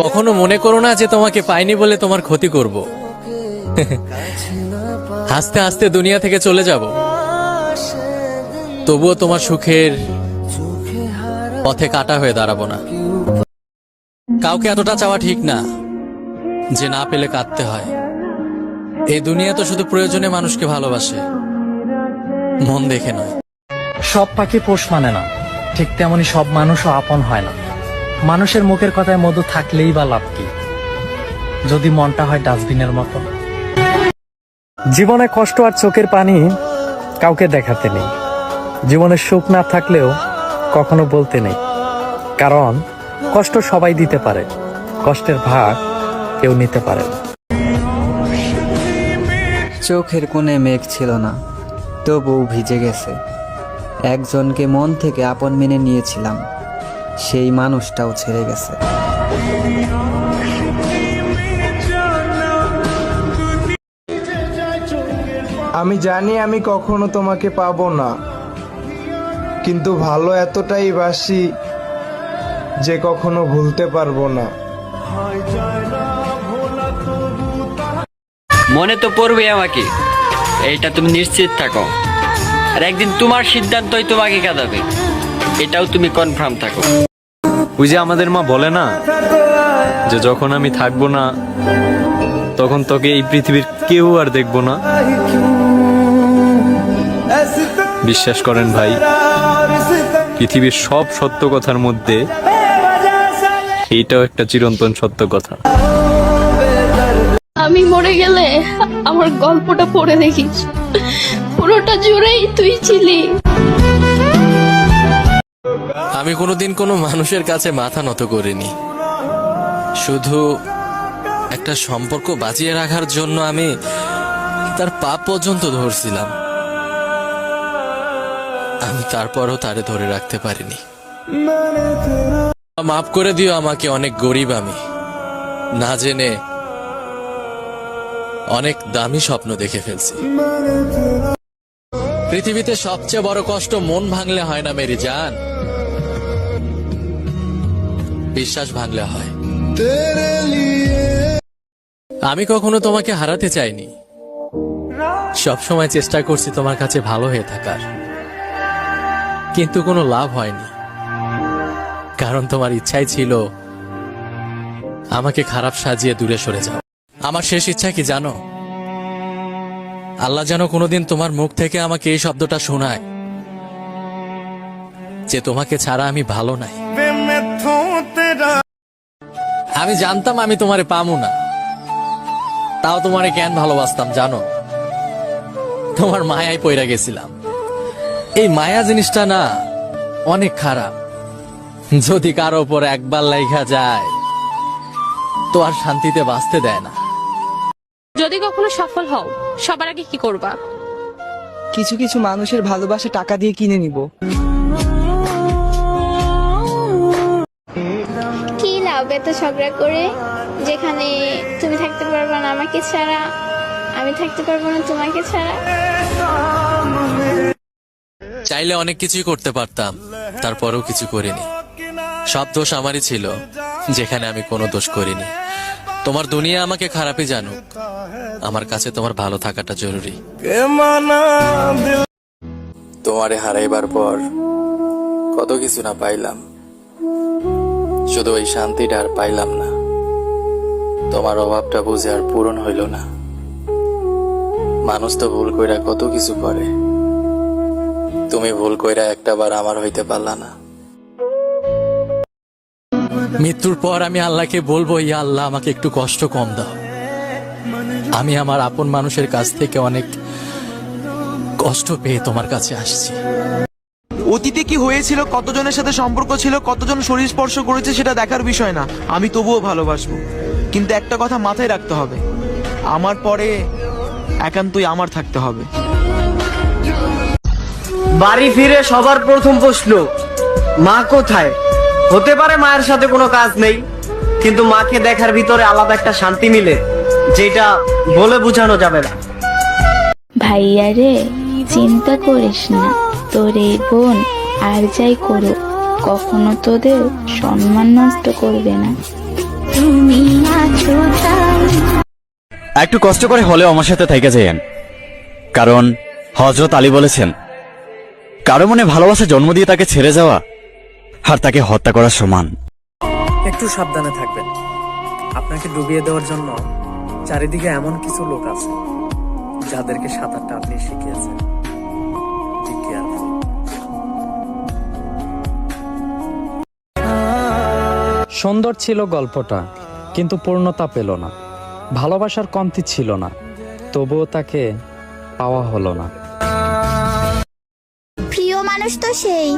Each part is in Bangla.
কখনো মনে করো না যে তোমাকে পাইনি বলে তোমার ক্ষতি করব। হাসতে হাসতে দুনিয়া থেকে চলে যাব। তবুও তোমার সুখের পথে কাটা হয়ে দাঁড়াবো না। কাউকে এতটা চাওয়া ঠিক না যে না পেলে কাঁদতে হয়। এই দুনিয়া তো শুধু প্রয়োজনে মানুষকে ভালোবাসে, মন দেখে নয়। সব পাখি পোষ মানে না। ঠিক তেমনি সব মানুষও আপন হয় না। মানুষের মুখের কথায় মধু থাকলেই বা লাভ কি? যদি মনটা হয় ডাস্টবিনের মতো। জীবনে কষ্ট আর চোখের পানি কাউকে দেখাতে নেই। জীবনে সুখ না থাকলেও কখনো বলতে নেই। কারণ কষ্ট সবাই দিতে পারে, কষ্টের ভাগ কেউ নিতে পারে চোখের কোণে মেঘ ছিল না, তবুও ভিজে গেছে। একজনকে মন থেকে আপন মেনে নিয়েছিলাম। সেই মানুষটাও ছেড়ে গেছে। আমি জানি আমি কখনো তোমাকে পাবো না কিন্তু ভালো এতটাই বাসি যে কখনো ভুলতে পারব না। মনে তো পড়বে আমাকে এইটা তুমি নিশ্চিত থাকো। আর একদিন তোমার সিদ্ধান্তই তোমাকে কাঁদাবে এটাও তুমি কনফার্ম থাকো। ওই যে আমাদের মা বলে না যে যখন আমি থাকব না, তখন তোকে এই পৃথিবীর কেউ আর দেখব না। বিশ্বাস করেন ভাই, পৃথিবীর সব সত্য কথার মধ্যে এইটাও একটা চিরন্তন সত্য কথা। আমি মরে গেলে আমার গল্পটা পড়ে দেখিস। পুরোটা জুড়েই তুই ছিলি। আমি কোনোদিন কোনো মানুষের কাছে মাথা নত করিনি। শুধু একটা সম্পর্ক বাঁচিয়ে রাখার জন্য আমি তার পাপ পর্যন্ত ধরছিলাম। আমি তারপরও তারে ধরে রাখতে পারিনি। মাফ করে দিও আমাকে, অনেক গরিব আমি। না জেনে অনেক দামি স্বপ্ন দেখে ফেলছি। পৃথিবীতে সবচেয়ে বড় কষ্ট মন ভাঙলে হয় না, মেরি জান। বিশ্বাস ভাঙলে হয়। আমি কখনো তোমাকে হারাতে চাইনি। সব সময় চেষ্টা করছি তোমার কাছে ভালো হয়ে থাকার। কিন্তু কোনো লাভ হয়নি। কারণ তোমার ইচ্ছাই ছিল আমাকে খারাপ সাজিয়ে দূরে সরে যাও আমার শেষ ইচ্ছা কি জানো? আল্লাহ যেন কোনোদিন তোমার মুখ থেকে আমাকে এই শব্দটা শোনায় যে তোমাকে ছাড়া আমি ভালো নাই। আমি জানতাম আমি তোমারে পামু না। তাও তোমারে কেন ভালোবাসতাম জানো? তোমার মায়ায় পইরা গেছিলাম। এই মায়া জিনিসটা না অনেক খারাপ। যদি কারও উপর একবার লেখা যায় তো আর শান্তিতে বাঁচতে দেয় না। যদি কখনো সফল হও সবার আগে কি করবা? কিছু কিছু মানুষের ভালোবাসা টাকা দিয়ে কিনে নিব। এত ঝগড়া করে যেখানে তুমি থাকতে পারবে না আমাকে ছাড়া আমি থাকতে পারব না তোমাকে ছাড়া। চাইলে অনেক কিছুই করতে পারতাম তারপরেও কিছু করিনি। সব দোষ আমারই ছিল যেখানে আমি কোনো দোষ করিনি। তোমার দুনিয়া আমাকে খারাপই জানুক আমার কাছে তোমার ভালো থাকাটা জরুরি। তোমারে হারাইবার পর কত কিছু না পাইলাম। শুধু ওই শান্তিটা আর পাইলাম না। তোমার অভাবটা বুঝে আর পূরণ হইল না। মানুষ তো ভুল কইরা কত কিছু করে। তুমি ভুল কইরা একটা বার আমার হইতে পারলা না। মৃত্যুর পর আমি আল্লাহকে বলব ইয়া আল্লাহ, আমাকে একটু কষ্ট কম দাও। আমি আমার আপন মানুষের কাছ থেকে অনেক কষ্ট পেয়ে তোমার কাছে আসছি। অতীতে কি হয়েছিল কতজনের সাথে সম্পর্ক ছিল কতজন শরীর স্পর্শ করেছে সেটা দেখার বিষয় না। আমি তবুও ভালোবাসবো। কিন্তু একটা কথা মাথায় রাখতে হবে। আমার পরে একান্তই আমার থাকতে হবে। বাড়ি ফিরে সবার প্রথম প্রশ্ন মা কোথায়? হতে পারে মায়ের সাথে কোনো কাজ নেই কিন্তু মাকে দেখার ভিতরে আলাদা একটা শান্তি মিলে যেটা বলে বোঝানো যাবে না। ভাইয়া রে চিন্তা করিস না। তোর বোন আর যাই করুক কখনো তোদের সম্মান নষ্ট করবে না। তুমি আছো একটু কষ্ট করে হলেও আমার সাথে থেকে যাইয়েন। কারণ হজরত আলী বলেছেন কারও মনে ভালোবাসা জন্ম দিয়ে তাকে ছেড়ে যাওয়া আর তাকে হত্যা করা সমান। একটু সাবধানে থাকবেন। আপনাকে ডুবিয়ে দেওয়ার জন্য চারিদিকে এমন কিছু লোক আছে যাদেরকে সাঁতারটা আপনি শিখিয়েছেন। সুন্দর ছিল গল্পটা কিন্তু পূর্ণতা পেল না। ভালোবাসার কমতি ছিল না তবুও তাকে পাওয়া হলো না। প্রিয় মানুষ তো সেই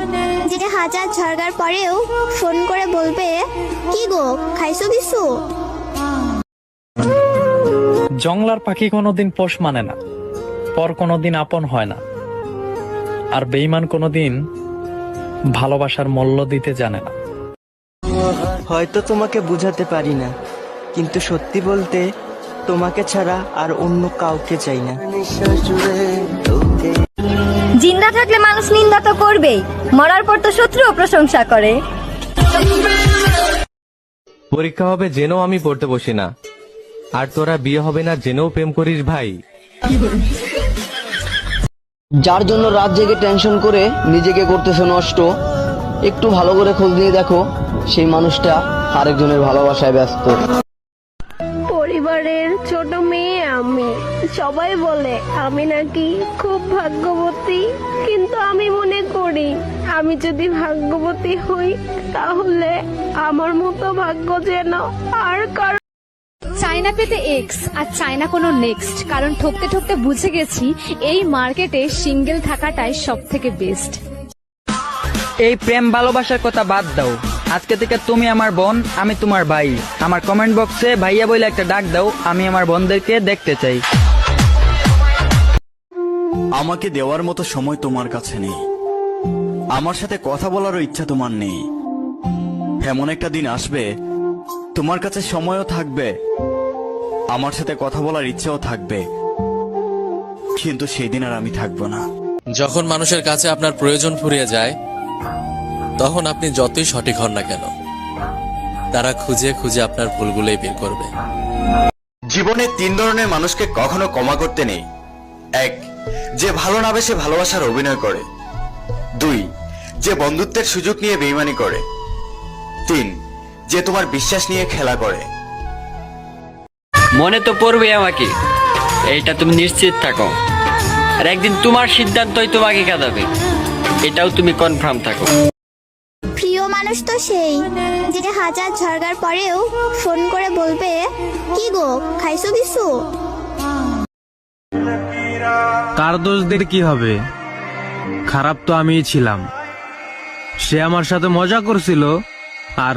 যে হাজার ঝরগার পরেও ফোন করে বলবে কি গো খাইছো কিছু? জংলার পাখি কোনোদিন পোষ মানে না পর কোনোদিন আপন হয় না। আর বেইমান কোনোদিন ভালোবাসার মূল্য দিতে জানে না। হয়তো তোমাকে বুঝাতে পারি না। কিন্তু সত্যি বলতে তোমাকে ছাড়া আর অন্য কাউকে চাই না। জিন্দা থাকলে মানুষ নিন্দা তো করবেই। মরার পর তো শত্রুও প্রশংসা করে। পরীক্ষা হবে জেনেও আমি পড়তে বসি না। আর তোরা বিয়ে হবে না জেনেও প্রেম করিস ভাই। যার জন্য রাত জেগে টেনশন করে নিজেকে করতেছে নষ্ট। একটু ভালো করে খোঁজ নিয়ে দেখো সেই মানুষটা আরেকজনের ভালোবাসায় ব্যস্ত। পরিবারের ছোট মেয়ে আমি। সবাই বলে আমি নাকি খুব ভাগ্যবতী কিন্তু আমি মনে করি আমি যদি ভাগ্যবতী হই তাহলে আমার মতো ভাগ্য যেন আর কারও চায়না পেতে এক্স আর চায়না কোনো নেক্সট কারণ ঠকতে ঠকতে বুঝে গেছি এই মার্কেটে সিঙ্গেল থাকাটাই সব থেকে বেস্ট এই প্রেম ভালোবাসার কথা বাদ দাও। আজকে থেকে তুমি আমার বোন আমি তোমার ভাই। আমার কমেন্ট বক্সে ভাইয়া বলে একটা ডাক দাও আমি আমার বোনদেরকে দেখতে চাই। আমাকে দেওয়ার মতো সময় তোমার কাছে নেই। আমার সাথে কথা বলারও ইচ্ছা তোমার নেই। এমন একটা দিন আসবে তোমার কাছে সময়ও থাকবে আমার সাথে কথা বলার ইচ্ছাও থাকবে। কিন্তু সেই দিন আর আমি থাকব না। যখন মানুষের কাছে আপনার প্রয়োজন ফুরিয়ে যায় তখন আপনি যতই সঠিক হন না কেন তারা খুঁজে খুঁজে আপনার ভুলগুলোই বের করবে। জীবনে তিন ধরনের মানুষকে কখনো ক্ষমা করতে নেই। এক যে ভালো না বেসে ভালোবাসার অভিনয় করে। দুই যে বন্ধুত্বের সুযোগ নিয়ে বেইমানি করে। তিন যে তোমার বিশ্বাস নিয়ে খেলা করে। মনে তো পড়বে আমাকে এইটা তুমি নিশ্চিত থাকো। আর একদিন তোমার সিদ্ধান্তই তোমাকে কাঁদাবে। এটাও তুমি কনফার্ম থাকো। প্রিয় মানুষ তো সেই যে হাজার ঝরগার পরেও ফোন করে বলবে কি গো খাইছো কিছু? কার দোষ দিয়ে কি হবে? খারাপ তো আমিই ছিলাম। সে আমার সাথে মজা করছিল আর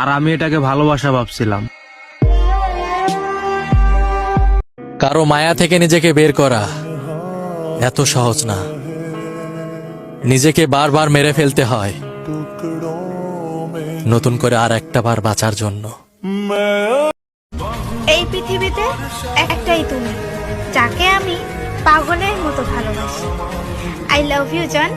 আর আমি এটাকে ভালোবাসা ভাবছিলাম। কারও মায়া থেকে নিজেকে বের করা এত সহজ না। নিজেকে বারবার মেরে ফেলতে হয়। নতুন করে আর একটা বার বাঁচার জন্য। এই পৃথিবীতে একটাই তুমি, যাকে আমি পাগলের মতো ভালোবাসি। I love you John